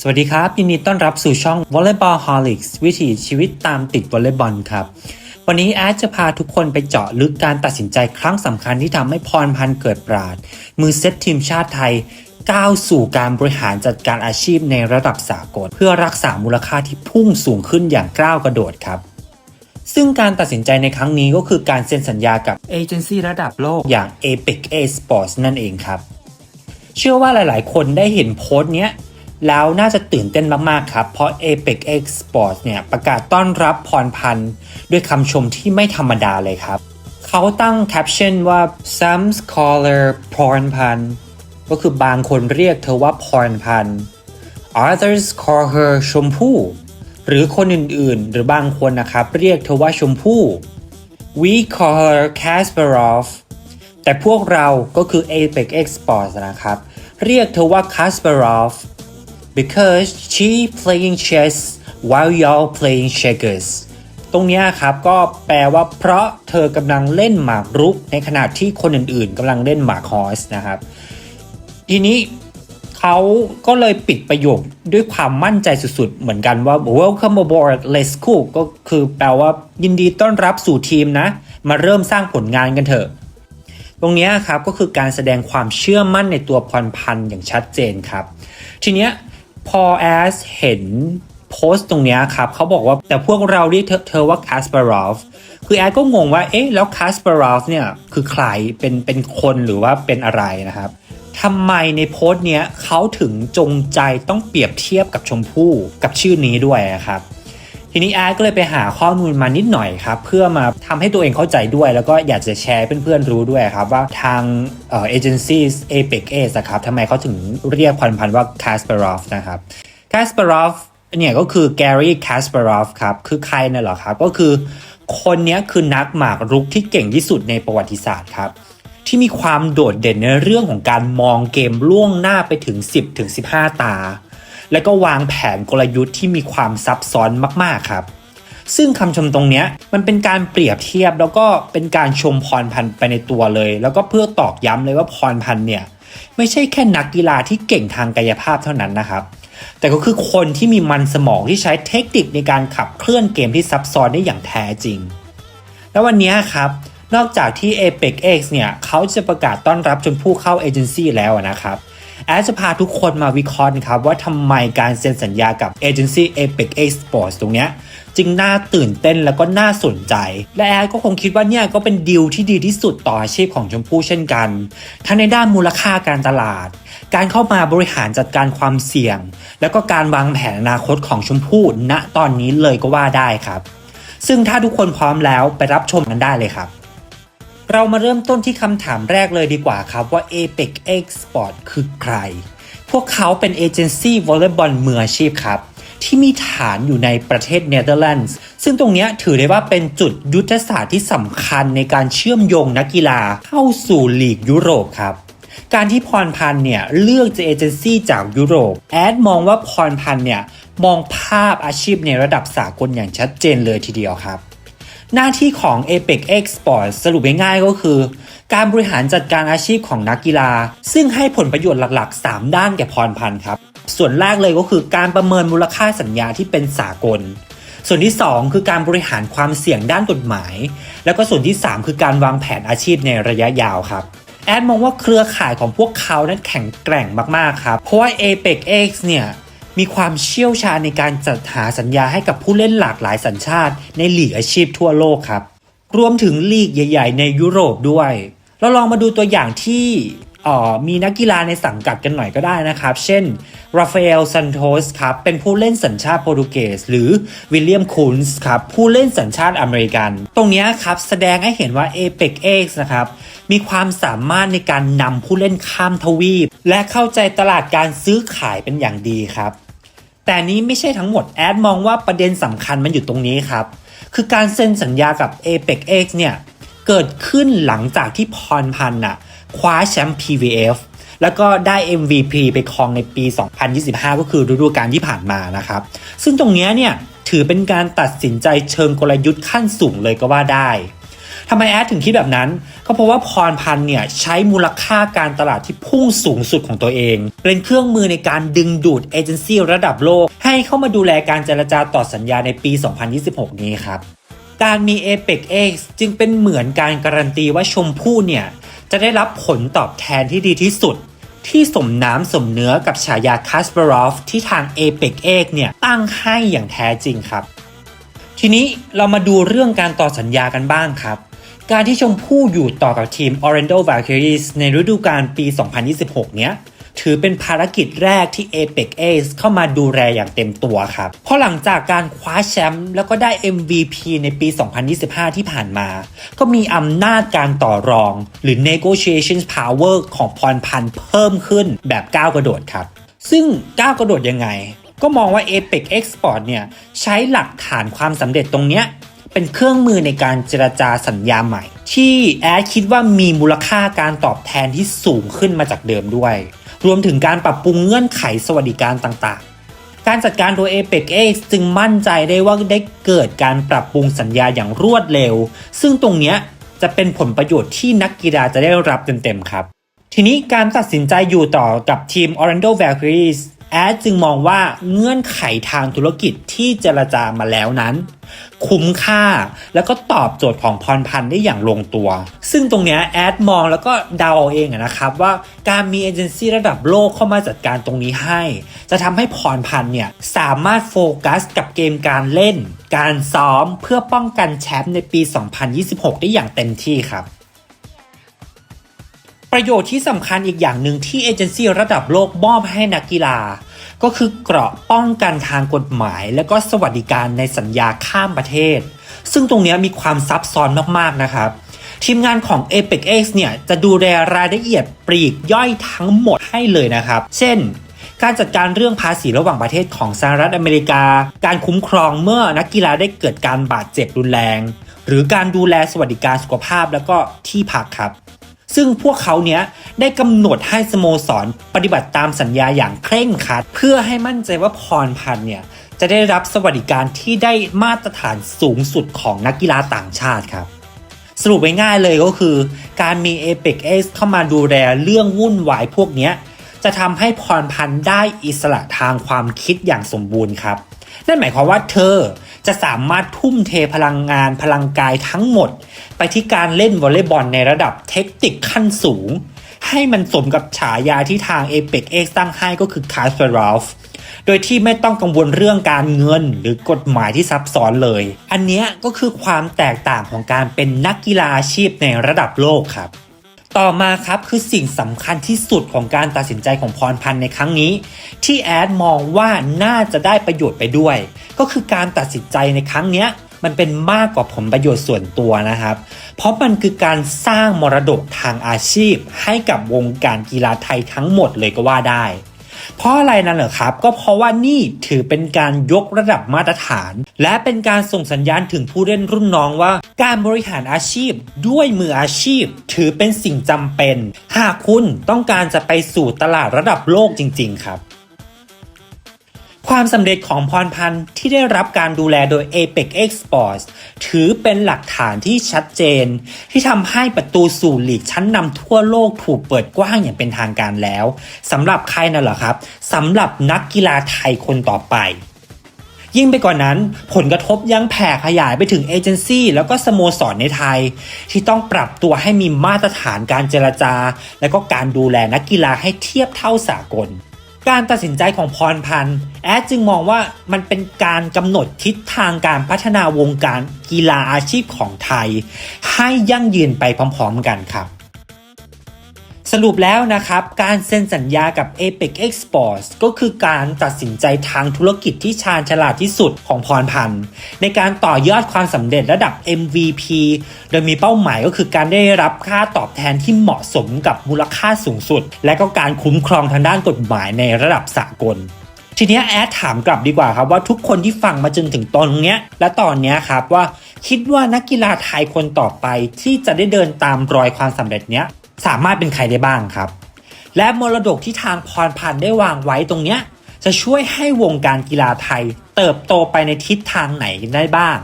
สวัสดีครับ ยินดีต้อนรับสู่ช่อง Volleyball Holics วิถีชีวิตตามติดวอลเลย์บอลครับ วันนี้แอดจะพาทุกคนไปเจาะลึกการตัดสินใจครั้งสำคัญที่ทำให้พรพันธ์เกิดปราด มือเซตทีมชาติไทย ก้าวสู่การบริหารจัดการอาชีพในระดับสากล เพื่อรักษามูลค่าที่พุ่งสูงขึ้นอย่างก้าวกระโดดครับซึ่งการตัดสินใจในครั้งนี้ก็คือการเซ็นสัญญากับเอเจนซี่ระดับโลกอย่าง Apex A Sports นั่นเองครับ เชื่อว่าหลายๆ คนได้เห็นโพสต์เนี้ย แล้วน่าจะตื่นเต้นมาก ๆ ครับ เพราะ Apex X Sports เนี่ยประกาศต้อนรับพรพันธ์ด้วยคำชมที่ไม่ธรรมดาเลยครับ เขาตั้งแคปชั่นว่า some scholar พรพันธ์ก็คือบางคนเรียกเธอว่าพรพันธ์ others call her ชมพู่ หรือคนอื่น ๆ หรือบางคนนะครับ เรียกเธอว่าชมพู่ we call her Kasparov แต่พวกเราก็คือ Apex Exports นะครับ เรียกเธอว่า Kasparov because she playing chess while y'all playing checkers ตรงนี้ครับก็แปลว่าเพราะเธอกำลังเล่นหมากรุก ในขณะที่คนอื่นๆกำลังเล่นหมากฮอสนะครับ ทีนี้เขาก็เลยปิดประโยคด้วยความมั่นใจสุดๆ เหมือนกันว่า welcome aboard let's cook ก็คือแปลว่ายินดีต้อนรับสู่ทีมนะ มาเริ่มสร้างผลงานกันเถอะ ตรงนี้ครับก็คือการแสดงความเชื่อมั่นในตัวพรพันธ์อย่างชัดเจนครับ ทีเนี้ย พอแอสเห็นโพสต์ตรงนี้ครับเขาบอกว่าแต่พวกเราเรียกเธอว่าคาสปารอฟคือแอดก็งงว่าเอ๊ะแล้วคาสปารอฟเนี่ยคือใครเป็นเป็นคนหรือว่าเป็นอะไรนะครับทำไมในโพสต์เนี้ยเขาถึงจงใจต้องเปรียบเทียบกับชมพู่กับชื่อนี้ด้วยนะครับ ทีนี้อาร์ตก็เลยไปหาข้อมูลมานิดหน่อยครับเพื่อมาทำให้ตัวเองเข้าใจด้วย แล้วก็อยากจะแชร์เพื่อนๆรู้ด้วยครับว่าทางเอเจนซี่ Apex A ครับทำไมเขาถึงเรียกพันพันๆว่า Kasparov นะครับ Kasparov เนี่ยก็คือ Gary Kasparov ครับคือใครน่ะเหรอครับก็คือคนนี้คือนักหมากรุกที่เก่งที่สุดในประวัติศาสตร์ครับที่มีความโดดเด่นในเรื่องของการมองเกมล่วงหน้าไปถึง 10ถึง15 ตา และก็วางแผนกลยุทธ์ที่มีความซับซ้อนมากๆครับ ซึ่งคำชมตรงนี้มันเป็นการเปรียบเทียบแล้วก็เป็นการชมพรพันธ์ไปในตัวเลย แล้วก็เพื่อตอกย้ำเลยว่าพรพันธ์เนี่ยไม่ใช่แค่นักกีฬาที่เก่งทางกายภาพเท่านั้นนะครับ แต่ก็คือคนที่มีมันสมองที่ใช้เทคนิคในการขับเคลื่อนเกมที่ซับซ้อนได้อย่างแท้จริง แล้ววันนี้ครับนอกจากที่ Apex X เนี่ยเขาจะประกาศต้อนรับจนผู้เข้าเอเจนซี่แล้วนะครับ แอดจะพาทุกคนมาวิเคราะห์นะครับว่าทำไมการเซ็นสัญญากับเอเจนซี่ Apex X Sports ตรงเนี้ยจึงน่าตื่นเต้นแล้วก็น่าสนใจ และแอดก็คงคิดว่าเนี่ยก็เป็นดีลที่ดีที่สุดต่ออาชีพของชมพู่เช่นกัน ทั้งในด้านมูลค่าการตลาด การเข้ามาบริหารจัดการความเสี่ยง แล้วก็การวางแผนอนาคตของชมพู่ณตอนนี้เลยก็ว่าได้ครับ ซึ่งถ้าทุกคนพร้อมแล้วไปรับชมกันได้เลยครับ เรามาเริ่มต้นที่คำถามแรกเลยดีกว่าครับว่า Apex X Sport คือใคร พวกเขาเป็นเอเจนซี่วอลเลย์บอลมืออาชีพครับ ที่มีฐานอยู่ในประเทศเนเธอร์แลนด์ซึ่งตรงนี้ถือได้ว่าเป็นจุดยุทธศาสตร์ที่สำคัญในการเชื่อมโยงนักกีฬาเข้าสู่ลีกยุโรปครับการที่พรพันธ์เนี่ยเลือกจะเอเจนซี่จากยุโรป แอดมองว่าพรพันธ์เนี่ยมองภาพอาชีพในระดับสากลอย่างชัดเจนเลยทีเดียวครับ หน้าที่ของ Apex X Sport สรุปง่ายๆก็คือ การบริหารจัดการอาชีพของนักกีฬา ซึ่งให้ผลประโยชน์หลัก ๆ 3 ด้านแก่พรพันธ์ครับ ส่วนแรกเลยก็คือการประเมินมูลค่าสัญญาที่เป็นสากล ส่วนที่ 2 คือการบริหารความเสี่ยงด้านกฎหมาย แล้วก็ส่วนที่ 3 คือการวางแผนอาชีพในระยะยาวครับแอดมองว่าเครือข่ายของพวกเขานั้นแข็งแกร่งมากๆครับ เพราะว่า Apex X เนี่ย มีความเชี่ยวชาญในการจัดหาสัญญาให้กับผู้เล่นหลากหลายสัญชาติ ในลีกอาชีพทั่วโลกครับ รวมถึงลีกใหญ่ ๆ ในยุโรปด้วย เราลองมาดูตัวอย่างที่มีนักกีฬาในสังกัดกันหน่อยก็ได้นะครับ เช่น ราฟาเอลซันโตสครับ เป็นผู้เล่นสัญชาติโปรตุเกส หรือวิลเลียมคูนส์ครับ ผู้เล่นสัญชาติอเมริกัน ตรงนี้ครับ แสดงให้เห็นว่า Apex X นะครับ มีความสามารถในการนำผู้เล่นข้ามทวีป และเข้าใจตลาดการซื้อขายเป็นอย่างดีครับ แต่นี้ไม่ใช่ทั้งหมดแอดมองว่าประเด็นสำคัญมันอยู่ตรงนี้ครับ คือการเซ็นสัญญากับ Apex X เนี่ย เกิดขึ้นหลังจากที่พรพันธ์น่ะคว้าแชมป์ PVF แล้วก็ได้ MVP ไปครองในปี 2025 ก็คือฤดูกาลที่ผ่านมานะครับ ซึ่งตรงนี้เนี่ยถือเป็นการตัดสินใจเชิงกลยุทธ์ขั้นสูงเลยก็ว่าได้ ทำไมแอดถึงคิดแบบนั้น ก็เพราะว่าพรพันธ์เนี่ยใช้มูลค่าการตลาดที่พุ่งสูงสุดของตัวเอง เป็นเครื่องมือในการดึงดูดเอเจนซี่ระดับโลก ให้เข้ามาดูแลการเจรจาต่อสัญญาในปี 2026 นี้ครับ การมี Apex X จึงเป็นเหมือนการการันตีว่าชมพู่เนี่ยจะได้รับผลตอบแทนที่ดีที่สุดที่สมน้ำสมเนื้อกับฉายาคาสเปอรอฟที่ทาง Apex X เนี่ยตั้งให้อย่างแท้จริงครับ ทีนี้เรามาดูเรื่องการต่อสัญญากันบ้างครับ การที่ชมพู่อยู่ต่อกับทีม Orlando Valkyries ในฤดูกาลปี 2026 เนี้ยถือเป็นภารกิจแรกที่ Apex Ace เข้ามาดูแลอย่างเต็มตัวครับ เพราะหลังจากการคว้าแชมป์แล้วก็ได้ MVP ในปี 2025 ที่ผ่านมา ก็มีอำนาจการต่อรอง หรือ negotiation power ของพรพันธ์เพิ่มขึ้นแบบก้าวกระโดดครับ ซึ่งก้าวกระโดดยังไง ก็มองว่า Apex Export เนี่ยใช้หลักฐานความสำเร็จตรงเนี้ย เป็นเครื่องมือในการเจรจาสัญญาใหม่ ที่แอดคิดว่ามีมูลค่าการตอบแทนที่สูงขึ้นมาจากเดิมด้วย รวมถึงการปรับปรุงเงื่อนไขสวัสดิการต่างๆ การจัดการโดย Apex X จึงมั่นใจได้ว่าได้เกิดการปรับปรุงสัญญาอย่างรวดเร็ว ซึ่งตรงเนี้ยจะเป็นผลประโยชน์ที่นักกีฬาจะได้รับเต็มๆครับ ทีนี้การตัดสินใจอยู่ต่อกับทีม Orlando Valkyries แอดจึงมองว่าเงื่อนไขทางธุรกิจที่เจรจามาแล้วนั้น คุ้มค่าแล้วก็ตอบโจทย์ของพรพันธ์ได้อย่างลงตัว ซึ่งตรงนี้แอดมองแล้วก็เดาเอาเองนะครับว่าการมีเอเจนซี่ระดับโลกเข้ามาจัดการตรงนี้ให้ จะทำให้พรพันธ์เนี่ยสามารถโฟกัสกับเกมการเล่น การซ้อมเพื่อป้องกันแชมป์ในปี 2026 ได้อย่างเต็มที่ครับ ประโยชน์ที่สำคัญอีกอย่างหนึ่งที่เอเจนซี่ระดับโลกมอบให้นักกีฬา ก็คือเกราะป้องกันทางกฎหมาย และก็สวัสดิการในสัญญาข้ามประเทศ ซึ่งตรงนี้มีความซับซ้อนมากๆนะครับทีมงานของ Apex X เนี่ยจะดูแลรายละเอียดปลีกย่อยทั้งหมดให้เลยนะครับ เช่น การจัดการเรื่องภาษีระหว่างประเทศของสหรัฐอเมริกา การคุ้มครองเมื่อนักกีฬาได้เกิดการบาดเจ็บรุนแรง หรือการดูแลสวัสดิการสุขภาพแล้วก็ที่พักครับ ซึ่งพวกเขาเนี้ยได้กำหนดให้สโมสรปฏิบัติตามสัญญาอย่างเคร่งครัด เพื่อให้มั่นใจว่าพรพันธ์เนี่ยจะได้รับสวัสดิการที่ได้มาตรฐานสูงสุดของนักกีฬาต่างชาติครับ สรุปง่ายๆเลยก็คือ การมี Apex X เข้ามาดูแลเรื่องวุ่นวายพวกเนี้ยจะทำให้พรพันธ์ได้อิสระทางความคิดอย่างสมบูรณ์ครับ นั่นหมายความว่าเธอจะสามารถทุ่มเทพลังงานพลังกายทั้งหมด ไปที่การเล่นวอลเลย์บอลในระดับเทคนิคขั้นสูง ให้มันสมกับฉายาที่ทาง Apex X ตั้งให้ก็คือ c a s p a r o v โดยที่ไม่ต้องกังวลเรื่องการเงินหรือกฎหมายที่ซับซ้อนเลย อันนี้ก็คือความแตกต่างของการเป็นนักกีฬาอาชีพในระดับโลกครับ ต่อมาครับคือสิ่งสำคัญที่สุดของการตัดสินใจของพรพันธ์ในครั้งนี้ ที่แอดมองว่าน่าจะได้ประโยชน์ไปด้วย ก็คือการตัดสินใจในครั้งเนี้ยมันเป็นมากกว่าผลประโยชน์ส่วนตัวนะครับ เพราะมันคือการสร้างมรดกทางอาชีพ ให้กับวงการกีฬาไทยทั้งหมดเลยก็ว่าได้ เพราะอะไรนั่นเหรอครับ ก็เพราะว่านี่ถือเป็นการยกระดับมาตรฐาน และเป็นการส่งสัญญาณถึงผู้เล่นรุ่นน้องว่า การบริหารอาชีพด้วยมืออาชีพ ถือเป็นสิ่งจำเป็น หากคุณต้องการจะไปสู่ตลาดระดับโลกจริง ๆ ครับ ความสำเร็จของพรพันธ์ที่ได้รับการดูแลโดย Apex Exports ถือเป็นหลักฐานที่ชัดเจน ที่ทำให้ประตูสู่ลีกชั้นนำทั่วโลกถูกเปิดกว้างอย่างเป็นทางการแล้วสำหรับใครน่ะเหรอครับสำหรับนักกีฬาไทยคนต่อไป ยิ่งไปกว่านั้นผลกระทบยังแผ่ขยายไปถึงเอเจนซี่แล้วก็สโมสรในไทย ที่ต้องปรับตัวให้มีมาตรฐานการเจรจา และก็การดูแลนักกีฬาให้เทียบเท่าสากล การตัดสินใจของพรพันธ์แอดจึงมองว่ามันเป็นการกำหนดทิศทางการพัฒนาวงการกีฬาอาชีพของไทย ให้ยั่งยืนไปพร้อมๆกันครับ สรุปแล้วนะครับ การเซ็นสัญญากับ Apex Exports ก็คือการตัดสินใจทางธุรกิจที่ชาญฉลาดที่สุดของพรพันธ์ ในการต่อยอดความสำเร็จระดับ MVP โดยมีเป้าหมายก็คือการได้รับค่าตอบแทนที่เหมาะสมกับมูลค่าสูงสุด และก็การคุ้มครองทางด้านกฎหมายในระดับสากลทีนี้แอดถามกลับดีกว่าครับว่าทุกคนที่ฟังมาจนถึงตอนเนี้ยและตอนเนี้ยครับว่าคิดว่านักกีฬาไทยคนต่อไปที่จะได้เดินตามรอยความสำเร็จเนี้ย สามารถเป็นใครได้บ้างครับ และมรดกที่ทางพรพันธ์ได้วางไว้ตรงเนี้ยจะช่วยให้วงการกีฬาไทย เติบโตไปในทิศทางไหนได้บ้าง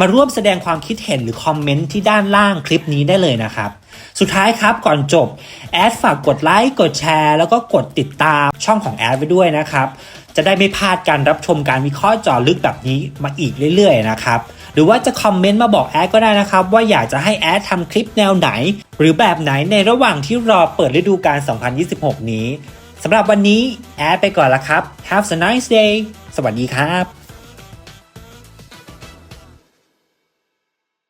มาร่วมแสดงความคิดเห็นหรือคอมเมนต์ที่ด้านล่างคลิปนี้ได้เลยนะครับ สุดท้ายครับก่อนจบ แอดฝากกดไลค์กดแชร์ แล้วก็กดติดตามช่องของแอดไว้ด้วยนะครับ จะได้ไม่พลาดการรับชมการวิเคราะห์เจาะลึกแบบนี้มาอีกเรื่อย ๆ นะครับ รือว่าจะคอมเมนต์มาบอกแอดก็ได้นะครับ ว่าอยากจะให้แอดทำคลิปแนวไหน หรือแบบไหนในระหว่างที่รอเปิดฤดูกาล 2026 นี้สำหรับวันนี้แอดไปก่อนละครับ Have a nice day สวัสดีครับ